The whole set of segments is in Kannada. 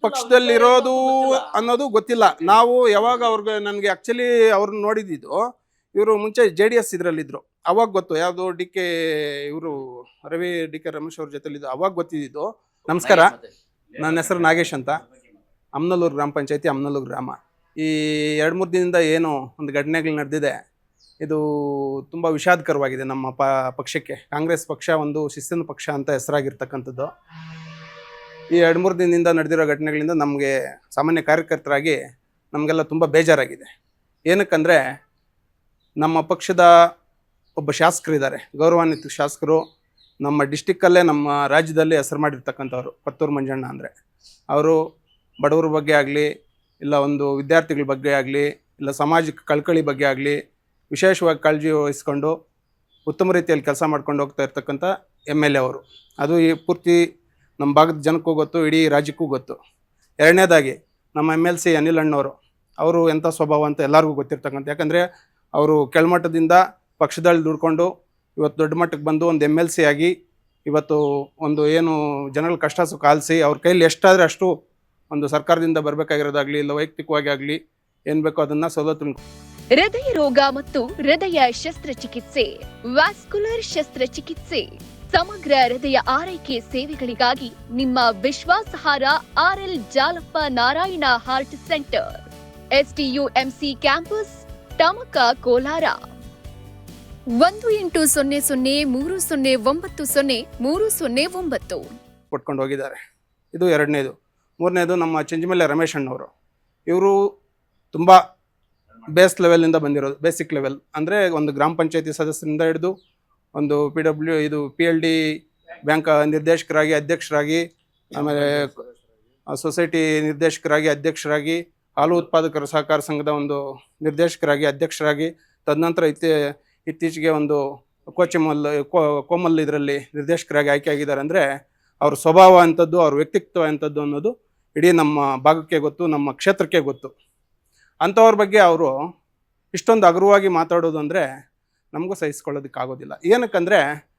ಪಕ್ಷದಲ್ಲಿರೋದು ಅನ್ನೋದು ಗೊತ್ತಿಲ್ಲ. ನಾವು ಯಾವಾಗ ಅವ್ರಿಗೆ ನನಗೆ ಆ್ಯಕ್ಚುಲಿ ಅವ್ರನ್ನ ನೋಡಿದ್ದು ಇವರು ಮುಂಚೆ ಜೆ ಡಿ ಎಸ್ ಇದರಲ್ಲಿದ್ದರು ಅವಾಗ ಗೊತ್ತು ಯಾವುದು ಡಿ ಕೆ ಇವರು ರವಿ ಡಿ ಕೆ ರಮೇಶ್ ಅವ್ರ ಜೊತೆಲಿದ್ದು ಅವಾಗ ಗೊತ್ತಿದ್ದು ನಮಸ್ಕಾರ. ನನ್ನ ಹೆಸರು ನಾಗೇಶ್ ಅಂತ. ಅಮ್ನಲ್ಲೂರು ಗ್ರಾಮ ಪಂಚಾಯತಿ ಅಮ್ನಲ್ಲೂರು ಗ್ರಾಮ. ಈ ಎರಡು ಮೂರು ದಿನದಿಂದ ಏನು ಒಂದು ಘಟನೆಗಳು ನಡೆದಿದೆ ಇದು ತುಂಬ ವಿಷಾದಕರವಾಗಿದೆ ನಮ್ಮ ಪ ಪಕ್ಷಕ್ಕೆ. ಕಾಂಗ್ರೆಸ್ ಪಕ್ಷ ಒಂದು ಶಿಸ್ತಿನ ಪಕ್ಷ ಅಂತ ಹೆಸರಾಗಿರ್ತಕ್ಕಂಥದ್ದು. ಈ ಎರಡು ಮೂರು ದಿನದಿಂದ ನಡೆದಿರೋ ಘಟನೆಗಳಿಂದ ನಮಗೆ ಸಾಮಾನ್ಯ ಕಾರ್ಯಕರ್ತರಾಗಿ ನಮಗೆಲ್ಲ ತುಂಬ ಬೇಜಾರಾಗಿದೆ. ಏನಕ್ಕಂದರೆ ನಮ್ಮ ಪಕ್ಷದ ಒಬ್ಬ ಶಾಸಕರಿದ್ದಾರೆ ಗೌರವಾನ್ವಿತ ಶಾಸಕರು ನಮ್ಮ ಡಿಸ್ಟಿಕ್ಕಲ್ಲೇ ನಮ್ಮ ರಾಜ್ಯದಲ್ಲಿ ಹೆಸರು ಮಾಡಿರ್ತಕ್ಕಂಥವ್ರು ಪತ್ತೂರು ಮಂಜಣ್ಣ ಅಂದರೆ. ಅವರು ಬಡವರ ಬಗ್ಗೆ ಆಗಲಿ, ಇಲ್ಲ ಒಂದು ವಿದ್ಯಾರ್ಥಿಗಳ ಬಗ್ಗೆ ಆಗಲಿ, ಇಲ್ಲ ಸಾಮಾಜಿಕ ಕಳ್ಕಳಿ ಬಗ್ಗೆ ಆಗಲಿ, ವಿಶೇಷವಾಗಿ ಕಾಳಜಿ ವಹಿಸ್ಕೊಂಡು ಉತ್ತಮ ರೀತಿಯಲ್ಲಿ ಕೆಲಸ ಮಾಡ್ಕೊಂಡು ಹೋಗ್ತಾ ಇರ್ತಕ್ಕಂಥ ಎಂ ಎಲ್ ಎ ಅವರು. ಅದು ಈ ಪೂರ್ತಿ ನಮ್ಮ ಭಾಗದ ಜನಕ್ಕೂ ಗೊತ್ತು, ಇಡೀ ರಾಜ್ಯಕ್ಕೂ ಗೊತ್ತು. ಎರಡನೇದಾಗಿ ನಮ್ಮ ಎಂ ಎಲ್ ಸಿ ಅನಿಲ್ ಅಣ್ಣವರು. ಅವರು ಎಂಥ ಸ್ವಭಾವ ಅಂತ ಎಲ್ಲರಿಗೂ ಗೊತ್ತಿರ್ತಕ್ಕಂಥ, ಯಾಕಂದರೆ ಅವರು ಕೆಳಮಟ್ಟದಿಂದ ಪಕ್ಷದಲ್ಲಿ ದುಡ್ಕೊಂಡು ಇವತ್ತು ದೊಡ್ಡ ಮಟ್ಟಕ್ಕೆ ಬಂದು ಒಂದು ಎಂ ಎಲ್ ಸಿ ಆಗಿ ಇವತ್ತು ಒಂದು ಏನು ಜನಗಳ ಕಷ್ಟ ಸುಖ ಆಲಿಸಿ ಅವ್ರ ಕೈಲಿ ಎಷ್ಟಾದರೆ ಅಷ್ಟು ಒಂದು ಸರ್ಕಾರದಿಂದ ಬರಬೇಕಾಗಿರೋದಾಗಲಿ, ಇಲ್ಲ ವೈಯಕ್ತಿಕವಾಗಿ ಆಗಲಿ ಏನು ಬೇಕೋ ಅದನ್ನು ಸವಲತ್ತು ಹೃದಯ ರೋಗ ಮತ್ತು ಹೃದಯ ಶಸ್ತ್ರಚಿಕಿತ್ಸೆ, ವ್ಯಾಸ್ಕುಲರ್ ಶಸ್ತ್ರಚಿಕಿತ್ಸೆ. ಸಮಗ್ರ ಹೃದಯ ಆರೈಕೆ ಸೇವೆಗಳಿಗಾಗಿ ನಿಮ್ಮ ವಿಶ್ವಾಸಹಾರ RL Jalappa Narayana heart centre. STUMC campus Tamaka Kolar. ಒಂದು ಎಂಟು ಸೊನ್ನೆ ಸೊನ್ನೆ ಮೂರು ಸೊನ್ನೆ ಒಂಬತ್ತು ಸೊನ್ನೆ ಮೂರು ಸೊನ್ನೆ ಒಂಬತ್ತು. ಕೊಟ್ಕೊಂಡು ಹೋಗಿದ್ದಾರೆ. ಇದು ಎರಡನೇದು. ಮೂರನೇದು ನಮ್ಮ ಚೆಂಜಿಮಲೆ ರಮೇಶ್ ಅಣ್ಣವರು. ಇವರು ತುಂಬ ಬೇಸ್ ಲೆವೆಲಿಂದ ಬಂದಿರೋದು, ಬೇಸಿಕ್ ಲೆವೆಲ್. ಅಂದರೆ ಒಂದು ಗ್ರಾಮ ಪಂಚಾಯತಿ ಸದಸ್ಯರಿಂದ ಹಿಡಿದು ಒಂದು ಪಿ ಡಬ್ಲ್ಯೂ ಇದು ಪಿ ಎಲ್ ಡಿ ಬ್ಯಾಂಕ್ ನಿರ್ದೇಶಕರಾಗಿ, ಅಧ್ಯಕ್ಷರಾಗಿ, ಆಮೇಲೆ ಸೊಸೈಟಿ ನಿರ್ದೇಶಕರಾಗಿ, ಅಧ್ಯಕ್ಷರಾಗಿ, ಹಾಲು ಉತ್ಪಾದಕರ ಸಹಕಾರ ಸಂಘದ ಒಂದು ನಿರ್ದೇಶಕರಾಗಿ, ಅಧ್ಯಕ್ಷರಾಗಿ, ತದನಂತರ ಇತ್ತೀ, ಇತ್ತೀಚೆಗೆ ಒಂದು ಕೋಚಿಮಲ್ ಕೋಮಲ್ ಇದರಲ್ಲಿ ನಿರ್ದೇಶಕರಾಗಿ ಆಯ್ಕೆ ಆಗಿದ್ದಾರೆ ಅಂದರೆ ಅವ್ರ ಸ್ವಭಾವ ಅಂಥದ್ದು, ಅವ್ರ ವ್ಯಕ್ತಿತ್ವ ಅಂಥದ್ದು ಅನ್ನೋದು ಇಡೀ ನಮ್ಮ ಭಾಗಕ್ಕೆ ಗೊತ್ತು, ನಮ್ಮ ಕ್ಷೇತ್ರಕ್ಕೆ ಗೊತ್ತು. ಅಂಥವ್ರ ಬಗ್ಗೆ ಅವರು ಇಷ್ಟೊಂದು ಅಗ್ರವಾಗಿ ಮಾತಾಡೋದು ಅಂದರೆ ನಮಗೂ ಸಹಿಸ್ಕೊಳ್ಳೋದಕ್ಕಾಗೋದಿಲ್ಲ. ಏನಕ್ಕಂದರೆ,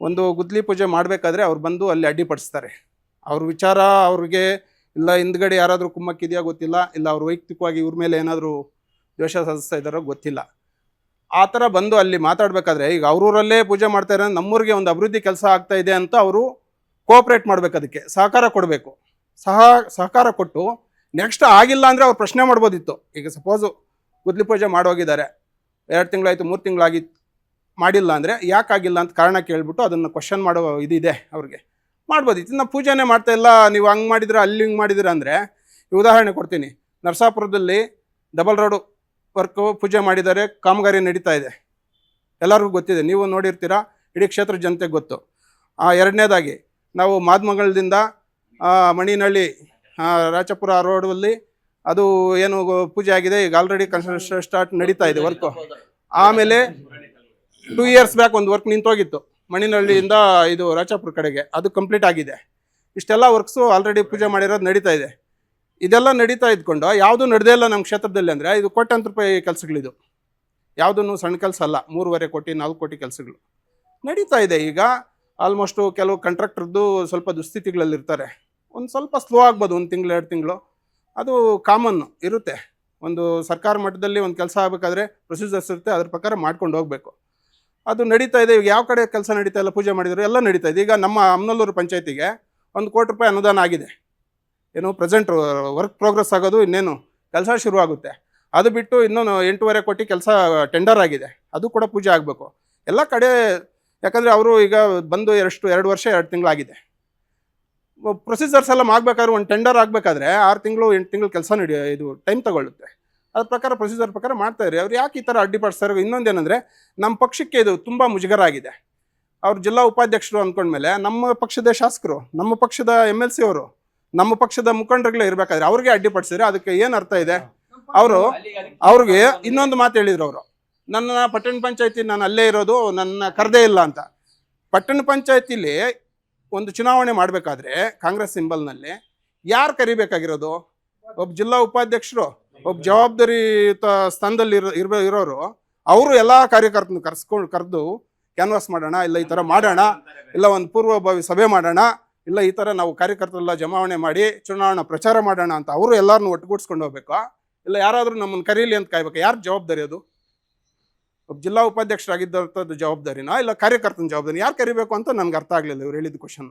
ಒಂದು ಗುದ್ಲಿ ಪೂಜೆ ಮಾಡಬೇಕಾದ್ರೆ ಅವ್ರು ಬಂದು ಅಲ್ಲಿ ಅಡ್ಡಿಪಡಿಸ್ತಾರೆ. ಅವ್ರ ವಿಚಾರ ಅವ್ರಿಗೆ, ಇಲ್ಲ ಹಿಂದ್ಗಡೆ ಯಾರಾದರೂ ಕುಮ್ಮಕ್ಕಿದೆಯಾ ಗೊತ್ತಿಲ್ಲ, ಇಲ್ಲ ಅವ್ರು ವೈಯಕ್ತಿಕವಾಗಿ ಇವ್ರ ಮೇಲೆ ಏನಾದರೂ ದ್ವೇಷ ಸಾಧಿಸ್ತಾ ಇದ್ದಾರೋ ಗೊತ್ತಿಲ್ಲ. ಆ ಥರ ಬಂದು ಅಲ್ಲಿ ಮಾತಾಡಬೇಕಾದ್ರೆ, ಈಗ ಅವ್ರೂರಲ್ಲೇ ಪೂಜೆ ಮಾಡ್ತಾ ಇರೋ ನಮ್ಮೂರಿಗೆ ಒಂದು ಅಭಿವೃದ್ಧಿ ಕೆಲಸ ಆಗ್ತಾ ಇದೆ ಅಂತ ಅವರು ಕೋಆಪ್ರೇಟ್ ಮಾಡಬೇಕು ಅದಕ್ಕೆ, ಸಹಕಾರ ಕೊಡಬೇಕು. ಸಹ, ಸಹಕಾರ ಕೊಟ್ಟು, ನೆಕ್ಸ್ಟ್ ಆಗಿಲ್ಲ ಅಂದರೆ ಅವ್ರು ಪ್ರಶ್ನೆ ಮಾಡ್ಬೋದಿತ್ತು. ಈಗ ಸಪೋಸು ಗುದ್ಲಿ ಪೂಜೆ ಮಾಡೋಗಿದ್ದಾರೆ ಎರಡು ತಿಂಗಳಾಯಿತು ಮೂರು ತಿಂಗಳಾಗಿ ಮಾಡಿಲ್ಲ ಅಂದರೆ ಯಾಕಾಗಿಲ್ಲ ಅಂತ ಕಾರಣ ಕೇಳಿಬಿಟ್ಟು ಅದನ್ನು ಕ್ವಶನ್ ಮಾಡೋ ಇದಿದೆ ಅವ್ರಿಗೆ. ಮಾಡ್ಬೋದಿತ್ತು ನಾವು ಪೂಜೆನೇ ಮಾಡ್ತಾ ಇಲ್ಲ. ನೀವು ಹಂಗೆ ಮಾಡಿದ್ರೆ ಅಲ್ಲಿ ಹಿಂಗೆ ಮಾಡಿದಿರ ಅಂದರೆ ಉದಾಹರಣೆ ಕೊಡ್ತೀನಿ. ನರಸಾಪುರದಲ್ಲಿ ಡಬಲ್ ರೋಡು ವರ್ಕು ಪೂಜೆ ಮಾಡಿದ್ದಾರೆ ಕಾಮಗಾರಿ ನಡೀತಾ ಇದೆ. ಎಲ್ಲರಿಗೂ ಗೊತ್ತಿದೆ. ನೀವು ನೋಡಿರ್ತೀರಾ ಇಡೀ ಕ್ಷೇತ್ರ ಜನತೆಗೆ ಗೊತ್ತು. ಆ, ಎರಡನೇದಾಗಿ ನಾವು ಮಾದ್ಮಗಳದಿಂದ ಮಣಿನಹಳ್ಳಿ ರಾಚಪುರ ರೋಡಲ್ಲಿ ಅದು ಏನು ಪೂಜೆ ಆಗಿದೆ, ಈಗ ಆಲ್ರೆಡಿ ಕನ್ಸ್ಟ್ರಕ್ಷನ್ ಸ್ಟಾರ್ಟ್ ನಡೀತಾ ಇದೆ ವರ್ಕು ಆಮೇಲೆ ಟೂ ಇಯರ್ಸ್ ಬ್ಯಾಕ್ ಒಂದು ವರ್ಕ್ ನಿಂತೋಗಿತ್ತು ಮಣಿನಹಳ್ಳಿಯಿಂದ ಇದು ರಾಚಾಪುರ ಕಡೆಗೆ. ಅದು ಕಂಪ್ಲೀಟ್ ಆಗಿದೆ. ಇಷ್ಟೆಲ್ಲ ವರ್ಕ್ಸು ಆಲ್ರೆಡಿ ಪೂಜೆ ಮಾಡಿರೋದು ನಡೀತಾ ಇದೆ. ಇದೆಲ್ಲ ನಡೀತಾ ಇದ್ಕೊಂಡು, ಯಾವುದು ನಡೆದೇ ಇಲ್ಲ ನಮ್ಮ ಕ್ಷೇತ್ರದಲ್ಲಿ ಅಂದರೆ, ಇದು ಕೋಟ್ಯಾಂತರ ರೂಪಾಯಿ ಕೆಲಸಗಳಿದು. ಯಾವುದನ್ನು ಸಣ್ಣ ಕೆಲಸ ಅಲ್ಲ, ಮೂರುವರೆ ಕೋಟಿ, ನಾಲ್ಕು ಕೋಟಿ ಕೆಲಸಗಳು. ನಡೀತಾ ಇದೆ ಈಗ. ಆಲ್ಮೋಸ್ಟು ಕೆಲವು ಕಾಂಟ್ರಾಕ್ಟರ್ದು ಸ್ವಲ್ಪ ದುಸ್ಥಿತಿಗಳಲ್ಲಿರ್ತಾರೆ. ಒಂದು ಸ್ವಲ್ಪ ಸ್ಲೋ ಆಗ್ಬೋದು, ಒಂದು ತಿಂಗಳು, ಎರಡು ತಿಂಗಳು. ಅದು ಕಾಮನ್ ಇರುತ್ತೆ. ಒಂದು ಸರ್ಕಾರ ಮಟ್ಟದಲ್ಲಿ ಒಂದು ಕೆಲಸ ಆಗಬೇಕಾದ್ರೆ ಪ್ರೊಸೀಜರ್ಸ್ ಇರುತ್ತೆ, ಅದ್ರ ಪ್ರಕಾರ ಮಾಡ್ಕೊಂಡು ಹೋಗಬೇಕು. ಅದು ನಡೀತಾ ಇದೆ. ಈಗ ಯಾವ ಕಡೆ ಕೆಲಸ ನಡೀತಾ ಇಲ್ಲ, ಪೂಜೆ ಮಾಡಿದ್ರು ಎಲ್ಲ ನಡೀತಾ ಇದೆ. ಈಗ ನಮ್ಮ ಅಮ್ನಲ್ಲೂರು ಪಂಚಾಯತಿಗೆ ಒಂದು ಕೋಟಿ ರೂಪಾಯಿ ಅನುದಾನ ಆಗಿದೆ. ಏನು ಪ್ರೆಸೆಂಟ್ ವರ್ಕ್ ಪ್ರೋಗ್ರೆಸ್ ಆಗೋದು ಇನ್ನೇನು ಕೆಲಸ ಶುರುವಾಗುತ್ತೆ ಅದು ಬಿಟ್ಟು ಇನ್ನೊಂದು ಎಂಟೂವರೆ ಕೋಟಿ ಕೆಲಸ ಟೆಂಡರ್ ಆಗಿದೆ. ಅದು ಕೂಡ ಪೂಜೆ ಆಗಬೇಕು. ಎಲ್ಲ ಕಡೆ, ಯಾಕಂದರೆ ಅವರು ಈಗ ಬಂದು ಎಷ್ಟು ಎರಡು ವರ್ಷ, ಎರಡು ತಿಂಗಳಾಗಿದೆ. ಪ್ರೊಸೀಜರ್ಸ್ ಎಲ್ಲ ಆಗಬೇಕಾದ್ರೆ ಒಂದು ಟೆಂಡರ್ ಆಗಬೇಕಾದ್ರೆ ಆರು ತಿಂಗಳು, ಎಂಟು ತಿಂಗಳು ಕೆಲಸ ನಡೆಯೋ ಇದು ಟೈಮ್ ತಗೊಳ್ಳುತ್ತೆ. ಅದ್ರ ಪ್ರಕಾರ ಪ್ರೊಸೀಜರ್ ಪ್ರಕಾರ ಮಾಡ್ತಾ ಇರಿ. ಅವ್ರು ಯಾಕೆ ಈ ಥರ ಅಡ್ಡಿಪಡಿಸ್ತಾರೆ ಇನ್ನೊಂದೇನೆಂದರೆ ನಮ್ಮ ಪಕ್ಷಕ್ಕೆ ಇದು ತುಂಬ ಮುಜುಗರ ಆಗಿದೆ ಅವ್ರು ಜಿಲ್ಲಾ ಉಪಾಧ್ಯಕ್ಷರು ಅಂದ್ಕೊಂಡ್ಮೇಲೆ ನಮ್ಮ ಪಕ್ಷದ ಶಾಸಕರು, ನಮ್ಮ ಪಕ್ಷದ ಎಂ ಎಲ್ ಸಿ ಅವರು, ನಮ್ಮ ಪಕ್ಷದ ಮುಖಂಡರುಗಳೇ ಇರಬೇಕಾದ್ರೆ ಅವ್ರಿಗೆ ಅಡ್ಡಿಪಡಿಸಿದ್ರೆ ಅದಕ್ಕೆ ಏನು ಅರ್ಥ ಇದೆ? ಅವರು, ಅವ್ರಿಗೆ ಇನ್ನೊಂದು ಮಾತು ಹೇಳಿದ್ರು ಅವರು. ನನ್ನ ಪಟ್ಟಣ ಪಂಚಾಯತಿ ನಾನು ಅಲ್ಲೇ ಇರೋದು, ನನ್ನ ಕರೆದೇ ಇಲ್ಲ ಅಂತ. ಪಟ್ಟಣ ಪಂಚಾಯತಿಲಿ ಒಂದು ಚುನಾವಣೆ ಮಾಡಬೇಕಾದ್ರೆ ಕಾಂಗ್ರೆಸ್ ಸಿಂಬಲ್ನಲ್ಲಿ ಯಾರು ಕರಿಬೇಕಾಗಿರೋದು? ಒಬ್ಬ ಜಿಲ್ಲಾ ಉಪಾಧ್ಯಕ್ಷರು, ಒಬ್ಬ ಜವಾಬ್ದಾರಿಯುತ ಸ್ಥಾನದಲ್ಲಿ ಇರೋ ಇರ್ಬೇ ಇರೋರು, ಅವರು ಎಲ್ಲ ಕಾರ್ಯಕರ್ತನ ಕರ್ಸ್ಕೊಂಡು ಕರೆದು ಕ್ಯಾನ್ವಾಸ್ ಮಾಡೋಣ, ಇಲ್ಲ ಈ ಥರ ಮಾಡೋಣ, ಇಲ್ಲ ಒಂದು ಪೂರ್ವಭಾವಿ ಸಭೆ ಮಾಡೋಣ, ಇಲ್ಲ ಈ ಥರ ನಾವು ಕಾರ್ಯಕರ್ತರೆಲ್ಲ ಜಮಾವಣೆ ಮಾಡಿ ಚುನಾವಣಾ ಪ್ರಚಾರ ಮಾಡೋಣ ಅಂತ ಅವರು ಎಲ್ಲರನ್ನೂ ಒಟ್ಟುಗೂಡಿಸ್ಕೊಂಡು ಹೋಗ್ಬೇಕು? ಇಲ್ಲ ಯಾರಾದರೂ ನಮ್ಮನ್ನು ಕರೀಲಿ ಅಂತ ಕಾಯ್ಬೇಕು? ಯಾರು ಜವಾಬ್ದಾರಿ ಅದು? ಒಬ್ಬ ಜಿಲ್ಲಾ ಉಪಾಧ್ಯಕ್ಷರಾಗಿದ್ದಂಥದ್ದು ಜವಾಬ್ದಾರಿನಾ? ಇಲ್ಲ ಕಾರ್ಯಕರ್ತನ ಜವಾಬ್ದಾರಿ ಯಾರು ಕರಿಬೇಕು ಅಂತ ನನಗೆ ಅರ್ಥ ಆಗಲಿಲ್ಲ ಇವ್ರು ಹೇಳಿದ ಕ್ವಶನ್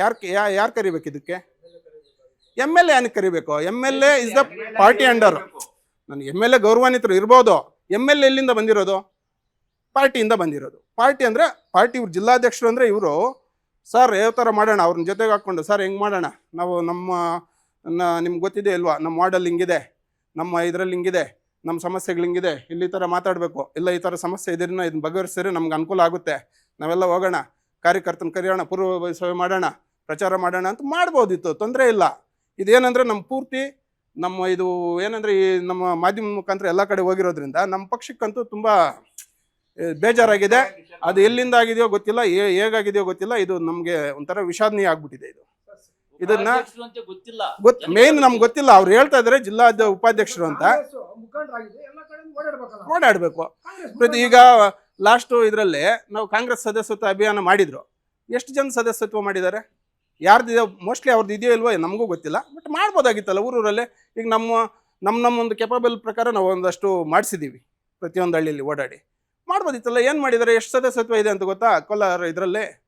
ಯಾರು ಯಾರು ಕರಿಬೇಕು ಇದಕ್ಕೆ? ಎಂ ಎಲ್ ಎ ಏನಕ್ಕೆ ಕರಿಬೇಕು? M L A is the party under ನನಗೆ ಎಂ ಎಲ್ ಎ ಗೌರವಾನ್ವಿತರು ಇರ್ಬೋದು. ಎಂ ಎಲ್ ಎಲ್ಲಿಂದ ಬಂದಿರೋದು? ಪಾರ್ಟಿಯಿಂದ ಬಂದಿರೋದು. ಪಾರ್ಟಿ ಅಂದರೆ ಪಾರ್ಟಿ ಇವ್ರು ಜಿಲ್ಲಾಧ್ಯಕ್ಷರು ಅಂದರೆ ಇವರು, ಸರ್ ಯಾವ ಥರ ಮಾಡೋಣ ಅವ್ರನ್ನ ಜೊತೆಗೆ ಹಾಕ್ಕೊಂಡು, ಸರ್, ಹೆಂಗೆ ಮಾಡೋಣ? ನಾವು ನಮ್ಮ ನಿಮ್ಗೆ ಗೊತ್ತಿದೆ ಇಲ್ವಾ? ನಮ್ಮ ವಾರ್ಡಲ್ಲಿ ಹಿಂಗಿದೆ. ನಮ್ಮ ಇದರಲ್ಲಿ ಹಿಂಗಿದೆ. ನಮ್ಮ ಸಮಸ್ಯೆಗಳು ಹಿಂಗಿದೆ ಇಲ್ಲಿ ಈ ಥರ ಮಾತಾಡಬೇಕು ಇಲ್ಲ ಈ ಥರ ಸಮಸ್ಯೆ ಇದನ್ನ ಇದನ್ನ ಬಗೆಹರಿಸಿದ್ರೆ ನಮ್ಗೆ ಅನುಕೂಲ ಆಗುತ್ತೆ. ನಾವೆಲ್ಲ ಹೋಗೋಣ ಕಾರ್ಯಕರ್ತನ ಕರೆಯೋಣ ಪೂರ್ವ ಸಭೆ ಮಾಡೋಣ ಪ್ರಚಾರ ಮಾಡೋಣ ಅಂತ ಮಾಡ್ಬೋದಿತ್ತು ತೊಂದರೆ ಇಲ್ಲ. ಇದೇನಂದರೆ ನಮ್ಮ ಪೂರ್ತಿ ನಮ್ಮ ಇದು ಏನಂದರೆ ಈ ನಮ್ಮ ಮಾಧ್ಯಮ ಮುಖಾಂತರ ಎಲ್ಲ ಕಡೆ ಹೋಗಿರೋದ್ರಿಂದ ನಮ್ಮ ಪಕ್ಷಕ್ಕಂತೂ ತುಂಬ ಬೇಜಾರಾಗಿದೆ. ಅದು ಎಲ್ಲಿಂದ ಆಗಿದೆಯೋ ಗೊತ್ತಿಲ್ಲ ಹೇಗಾಗಿದೆಯೋ ಗೊತ್ತಿಲ್ಲ ಇದು ನಮಗೆ ಒಂಥರ ವಿಷಾದನೀಯ ಆಗ್ಬಿಟ್ಟಿದೆ ಇದು. ಇದನ್ನ ಅಂತ ಗೊತ್ತಿಲ್ಲ. ಗೊತ್ ಮೇನ್ ನಮ್ಗೆ ಗೊತ್ತಿಲ್ಲ ಅವ್ರು ಹೇಳ್ತಾ ಇದ್ದಾರೆ ಜಿಲ್ಲಾ ಉಪಾಧ್ಯಕ್ಷರು ಅಂತ. ಓಡಾಡಬೇಕು. ಪ್ರತಿ ಈಗ ಲಾಸ್ಟು ಇದರಲ್ಲಿ ನಾವು ಕಾಂಗ್ರೆಸ್ ಸದಸ್ಯತ್ವ ಅಭಿಯಾನ ಮಾಡಿದ್ರು. ಎಷ್ಟು ಜನ ಸದಸ್ಯತ್ವ ಮಾಡಿದ್ದಾರೆ? ಯಾರ್ದು ಮೋಸ್ಟ್ಲಿ ಅವ್ರದ್ದು ಇದೆಯೋ ಇಲ್ವೋ ನಮಗೂ ಗೊತ್ತಿಲ್ಲ. ಬಟ್ ಮಾಡ್ಬೋದಾಗಿತ್ತಲ್ಲ ಊರೂರಲ್ಲೇ. ಈಗ ನಮ್ಮ ನಮ್ಮ ನಮ್ಮ ಒಂದು ಕೆಪಬಲ್ ಪ್ರಕಾರ ನಾವು ಒಂದಷ್ಟು ಮಾಡಿಸಿದ್ದೀವಿ ಪ್ರತಿಯೊಂದು ಹಳ್ಳಿಯಲ್ಲಿ ಓಡಾಡಿ. ಮಾಡ್ಬೋದಿತ್ತಲ್ಲ ಏನು ಮಾಡಿದ್ದಾರೆ? ಎಷ್ಟು ಸದಸ್ಯತ್ವ ಇದೆ ಅಂತ ಗೊತ್ತಾ? ಕೋಲಾರ ಇದರಲ್ಲಿ.